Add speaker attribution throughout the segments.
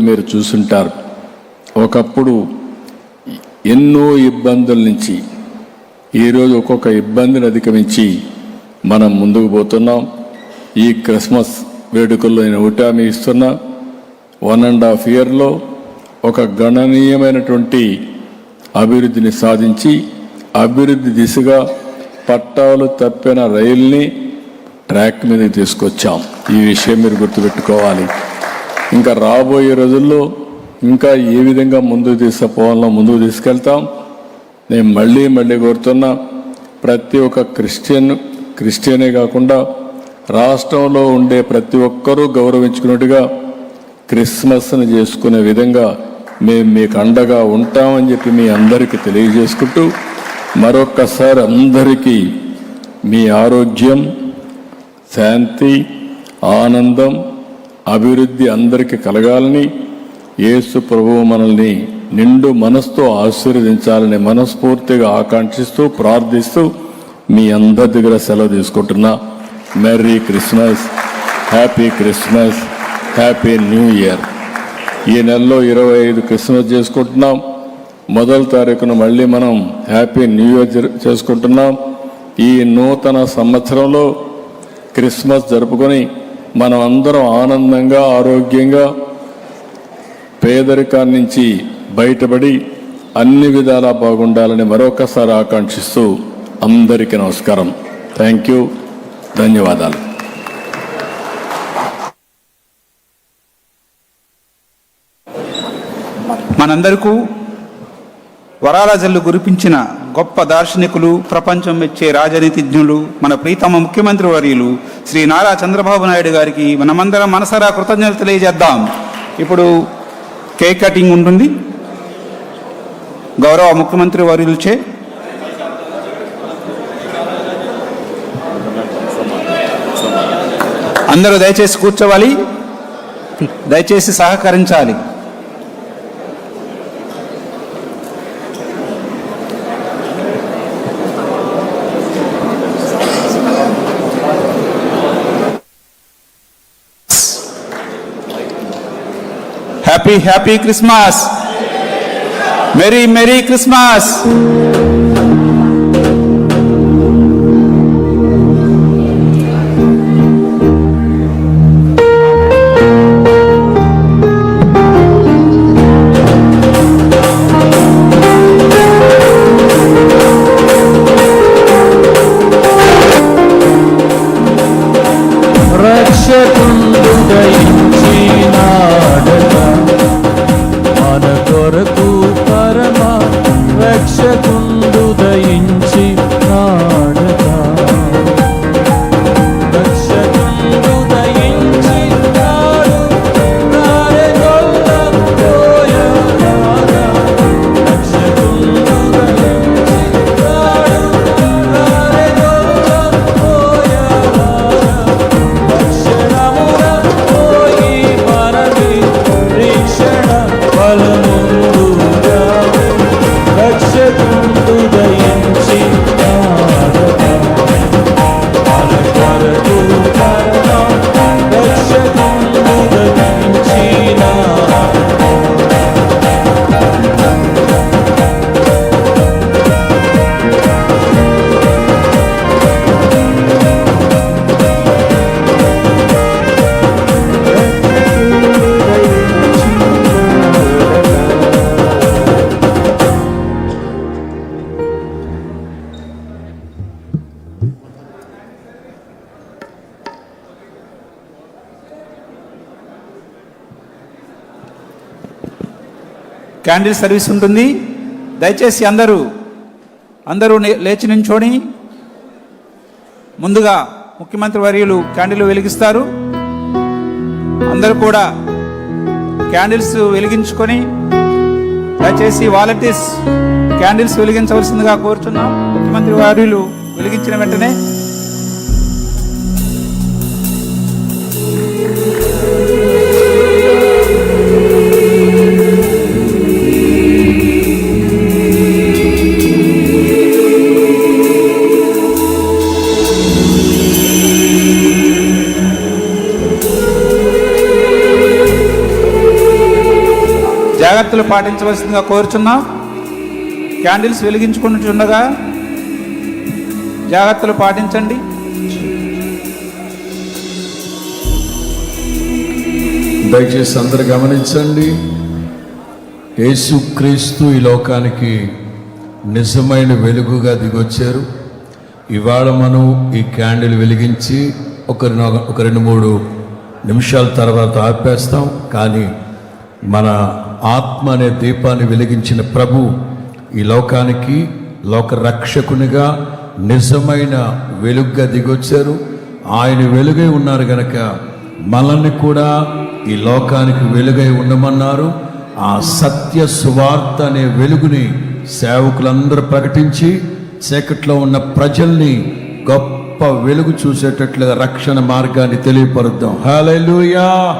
Speaker 1: మీరు చూసుంటారు. ఒకప్పుడు ఎన్నో ఇబ్బందుల నుంచి ఈరోజు ఒక్కొక్క ఇబ్బందిని అధిగమించి మనం ముందుకు పోతున్నాం. ఈ క్రిస్మస్ వేడుకల్లో నేను ఒకటి ఇస్తున్నా. వన్ అండ్ హాఫ్ ఇయర్లో ఒక గణనీయమైనటువంటి అభివృద్ధిని సాధించి అభివృద్ధి దిశగా పట్టాలు తప్పిన రైల్ని ట్రాక్ మీదకి తీసుకొచ్చాం. ఈ విషయం మీరు గుర్తుపెట్టుకోవాలి. ఇంకా రాబోయే రోజుల్లో ఇంకా ఏ విధంగా ముందుకు తీసుకుపోవాలో ముందుకు తీసుకెళ్తాం. నేను మళ్ళీ మళ్ళీ కోరుతున్నా ప్రతి ఒక్క క్రిస్టియన్ క్రిస్టియనే కాకుండా రాష్ట్రంలో ఉండే ప్రతి ఒక్కరూ గౌరవించుకున్నట్టుగా క్రిస్మస్ని చేసుకునే విధంగా మేము మీకు అండగా ఉంటామని చెప్పి మీ అందరికీ తెలియజేసుకుంటూ మరొక్కసారి అందరికీ మీ ఆరోగ్యం శాంతి ఆనందం అభివృద్ధి అందరికీ కలగాలని యేసు ప్రభువు మనల్ని నిండు మనసుతో ఆశీర్వదించాలని మనస్ఫూర్తిగా ఆకాంక్షిస్తూ ప్రార్థిస్తూ మీ అందరి దగ్గర సెలవు తీసుకుంటున్నా. Merry Christmas happy Christmas happy new year ఈ నెలలో ఇరవై ఐదు క్రిస్మస్ చేసుకుంటున్నాం. మొదటి తారీఖున మళ్ళీ మనం హ్యాపీ న్యూ ఇయర్ చేసుకుంటున్నాం. ఈ నూతన సంవత్సరంలో క్రిస్మస్ జరుపుకొని మనం అందరం ఆనందంగా ఆరోగ్యంగా పేదరికాన్ని నుంచి బయటపడి అన్ని విధాలా బాగుండాలని మరొకసారి ఆకాంక్షిస్తూ అందరికీ నమస్కారం. థ్యాంక్ యూ ధన్యవాదాలు.
Speaker 2: మనందరికూ వరాల జల్లు గురిపించిన గొప్ప దార్శనికులు ప్రపంచం మెచ్చే రాజనీతిజ్ఞులు మన ప్రీతమ ముఖ్యమంత్రి వర్యులు శ్రీ నారా చంద్రబాబు నాయుడు గారికి మనమందరం మనసరా కృతజ్ఞతలు తెలియజేద్దాం. ఇప్పుడు కేక్ కటింగ్ ఉంటుంది. గౌరవ ముఖ్యమంత్రి వర్యులచే. అందరూ దయచేసి కూర్చోవాలి. దయచేసి సహకరించాలి. Happy happy Christmas merry merry Christmas candle service ఉంటుంది. దయచేసి అందరూ అందరూ లేచి నించోని. ముందుగా ముఖ్యమంత్రి వర్యులు క్యాండిల్ వెలిగిస్తారు. అందరూ కూడా క్యాండిల్స్ వెలిగించుకొని దయచేసి వాలంటీర్స్ క్యాండిల్స్ వెలిగించవలసిందిగా కోరుతున్నాం ముఖ్యమంత్రి వర్యులు వెలిగించిన వెంటనే జాగ్రత్తలు పాటించవలసిందిగా కోరుచున్నాం. క్యాండిల్స్ వెలిగించుకుంటుండగా జాగ్రత్తలు పాటించండి.
Speaker 3: దయచేసి అందరు గమనించండి. యేసుక్రీస్తు ఈ లోకానికి నిజమైన వెలుగుగా దిగొచ్చారు. ఇవాళ మనం ఈ క్యాండిల్ వెలిగించి ఒక ఒక రెండు మూడు నిమిషాల తర్వాత ఆపేస్తాం. కానీ మన ఆత్మ అనే దీపాన్ని వెలిగించిన ప్రభు ఈ లోకానికి లోక రక్షకునిగా నిజమైన వెలుగుగా దిగొచ్చారు. ఆయన వెలుగై ఉన్నారు గనక మనల్ని కూడా ఈ లోకానికి వెలుగై ఉండమన్నారు. ఆ సత్య సువార్త అనే వెలుగుని సేవకులందరూ ప్రకటించి చీకట్లో ఉన్న ప్రజల్ని గొప్ప వెలుగు చూసేటట్లుగా రక్షణ మార్గాన్ని తెలియపరుద్దాం. హల్లెలూయా.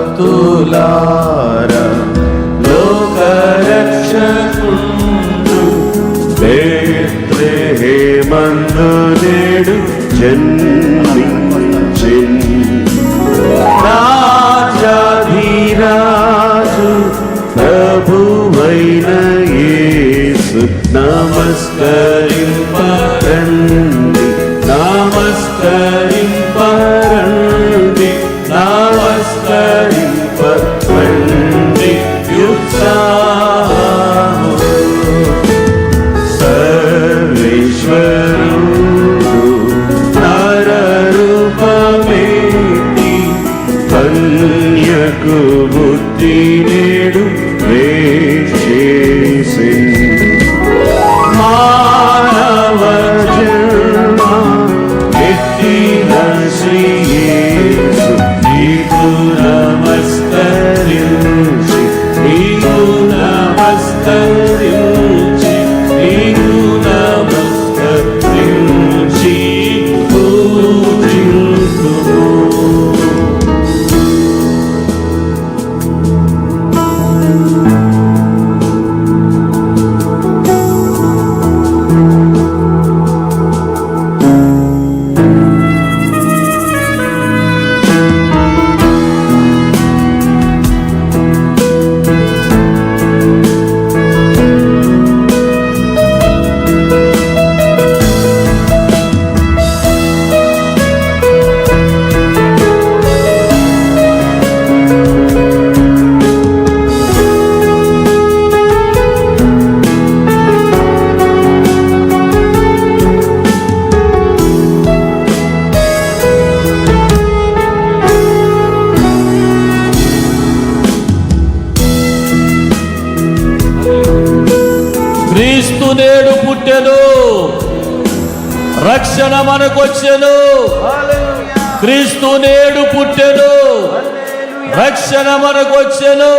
Speaker 4: భక్తులార లోకరక్షకుండు బేత్లెహేమందు నేడు జన్మించిన్ రాజాధిరాజు ప్రభువైన యేసు నమస్కరింపరండి
Speaker 5: మనకొచ్చెను క్రీస్తు నేడు పుట్టెను. రక్షణ మనకొచ్చెను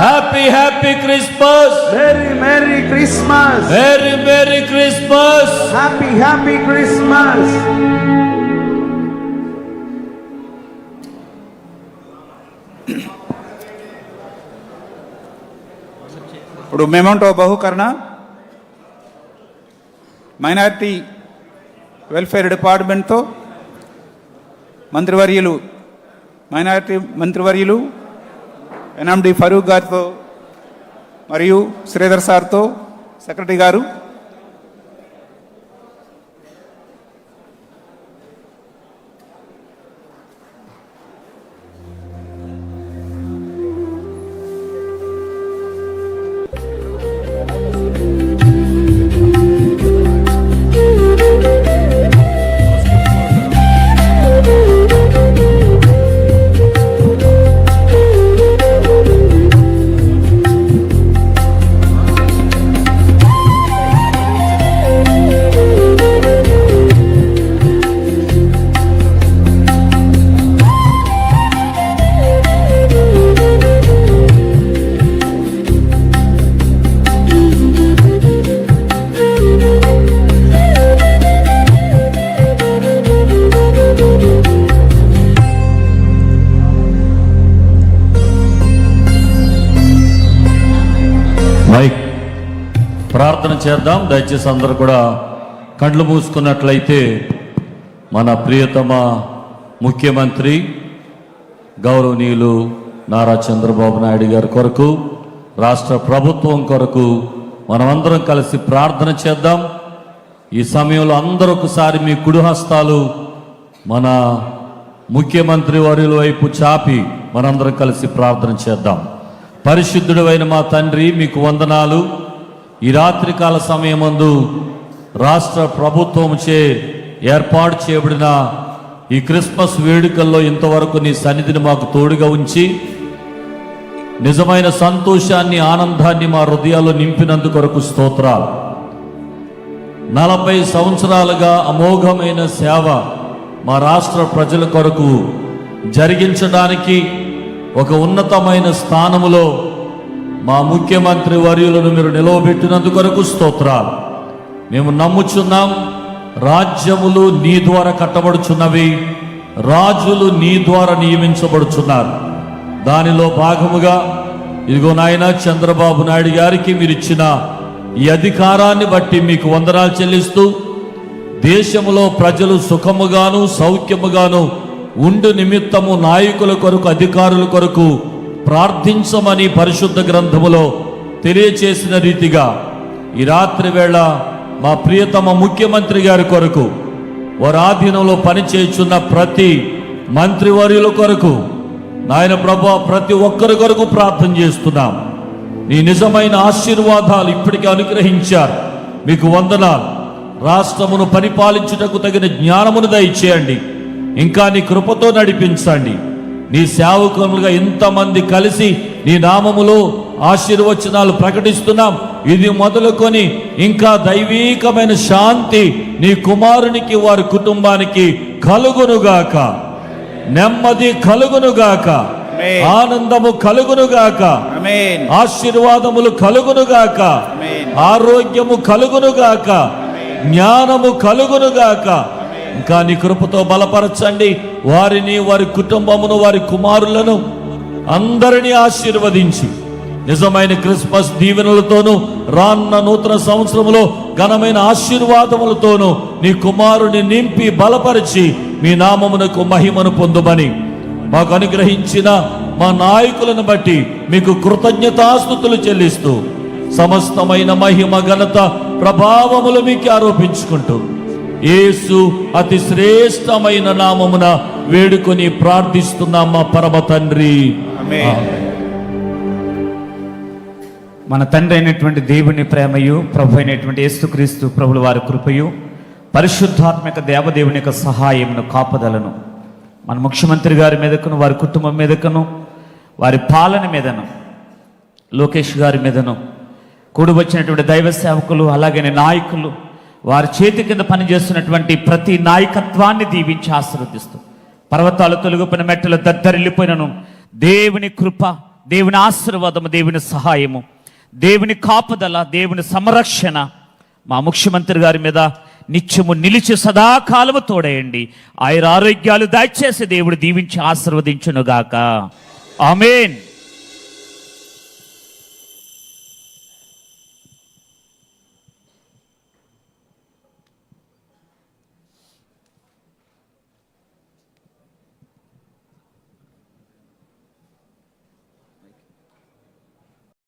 Speaker 5: happy happy Christmas
Speaker 6: Merry, Merry Christmas!
Speaker 5: Very very Christmas
Speaker 6: Happy, Happy Christmas!
Speaker 2: ఇప్పుడు మెమోంటో బహుకరణ. మైనారిటీ వెల్ఫేర్ డిపార్ట్మెంట్తో మంత్రివర్యులు మైనారిటీ మంత్రివర్యులు ఎన్ఎండి ఫరూక్ గారితో మరియు శ్రీధర్ సార్తో సెక్రటరీ గారు
Speaker 5: ప్రార్థన చేద్దాం. దయచేసి అందరూ కూడా కండ్లు మూసుకున్నట్లయితే మన ప్రియతమ ముఖ్యమంత్రి గౌరవనీయులు నారా చంద్రబాబు నాయుడు గారి కొరకు రాష్ట్ర ప్రభుత్వం కొరకు మనమందరం కలిసి ప్రార్థన చేద్దాం. ఈ సమయంలో అందరూ ఒకసారి మీ కుడిహస్తాలు మన ముఖ్యమంత్రి వరుల వైపు చాపి మనందరం కలిసి ప్రార్థన చేద్దాం. పరిశుద్ధుడైన మా తండ్రి మీకు వందనాలు. ఈ రాత్రికాల సమయమందు రాష్ట్ర ప్రభుత్వంచే ఏర్పాటు చేయబడిన ఈ క్రిస్మస్ వేడుకల్లో ఇంతవరకు నీ సన్నిధిని మాకు తోడుగా ఉంచి నిజమైన సంతోషాన్ని ఆనందాన్ని మా హృదయాల్లో నింపినందుకొరకు స్తోత్రాలు. నలభై సంవత్సరాలుగా అమోఘమైన సేవ మా రాష్ట్ర ప్రజల కొరకు జరిగించడానికి ఒక ఉన్నతమైన స్థానములో మా ముఖ్యమంత్రి వర్యులను మీరు నిలవబెట్టినందుకొరకు స్తోత్రాలు. మేము నమ్ముచున్నాం రాజ్యములు నీ ద్వారా కట్టబడుచున్నవి రాజులు నీ ద్వారా నియమించబడుచున్నారు. దానిలో భాగముగా ఇదిగో నాయన చంద్రబాబు నాయుడు గారికి మీరు ఇచ్చిన ఈ అధికారాన్ని బట్టి మీకు వందనాలు చెల్లిస్తూ దేశంలో ప్రజలు సుఖముగాను సౌఖ్యముగాను ఉండు నిమిత్తము నాయకుల కొరకు అధికారుల కొరకు ప్రార్థించమని పరిశుద్ధ గ్రంథములో తెలియచేసిన రీతిగా ఈ రాత్రి వేళ మా ప్రియతమ ముఖ్యమంత్రి గారి కొరకు వారి ఆధీనంలో పనిచేయుచున్న ప్రతి మంత్రివర్యుల కొరకు నాయన ప్రభు ప్రతి ఒక్కరి కొరకు ప్రార్థన చేస్తున్నాం. నీ నిజమైన ఆశీర్వాదాలు ఇప్పటికే అనుగ్రహించారు. మీకు వందనాలు. రాష్ట్రమును పరిపాలించుటకు తగిన జ్ఞానమును దయచేయండి. ఇంకా నీ కృపతో నడిపించండి. నీ సేవకులుగా ఇంతమంది కలిసి నీ నామములో ఆశీర్వచనాలు ప్రకటిస్తున్నాం. ఇది మొదలుకొని ఇంకా దైవీకమైన శాంతి నీ కుమారునికి వారి కుటుంబానికి కలుగునుగాక. నెమ్మది కలుగునుగాక. ఆనందము కలుగునుగాక. ఆశీర్వాదములు కలుగునుగాక. ఆరోగ్యము కలుగునుగాక. జ్ఞానము కలుగునుగాక. ఇంకా నీ కృపతో బలపరచండి. వారిని వారి కుటుంబమును వారి కుమారులను అందరినీ ఆశీర్వదించి. నిజమైన క్రిస్మస్ దీవెనలతోనూ రాన్న నూతన సంవత్సరములో ఘనమైన ఆశీర్వాదములతోనూ నీ కుమారుని నింపి బలపరిచి మీ నామమునకు మహిమను పొందుమని మాకు అనుగ్రహించిన మా నాయకులను బట్టి మీకు కృతజ్ఞతాస్థుతులు చెల్లిస్తూ సమస్తమైన మహిమ ఘనత ప్రభావములు మీకు ఆరోపించుకుంటూ యేసు అతి శ్రేష్టమైన నామమున వేడుకొని ప్రార్థిస్తున్నాం మా పరమ తండ్రి.
Speaker 7: మన తండ్రి అయినటువంటి దేవుని ప్రేమయు ప్రభు అయినటువంటి యేసుక్రీస్తు ప్రభుల వారి కృపయు పరిశుద్ధాత్మక దేవదేవుని యొక్క సహాయమును కాపుదలను. మన ముఖ్యమంత్రి గారి మీదకును వారి కుటుంబం మీదకును వారి పాలన మీదను లోకేష్ గారి మీదను కూడి వచ్చినటువంటి దైవ సేవకులు అలాగే నాయకులు వారి చేతి కింద పనిచేస్తున్నటువంటి ప్రతి నాయకత్వాన్ని దీవించి ఆశీర్వదిస్తూ పర్వతాలు తొలగిపోయిన మెట్టలు దద్దరిల్లిపోయినను దేవుని కృప దేవుని ఆశీర్వాదము దేవుని సహాయము దేవుని కాపుదల దేవుని సంరక్షణ మా ముఖ్యమంత్రి గారి మీద నిత్యము నిలిచి సదాకాలము తోడేయండి. ఆయన ఆరోగ్యాలు దయచేసి దేవుడు దీవించి ఆశీర్వదించునుగాక. ఆమెన్.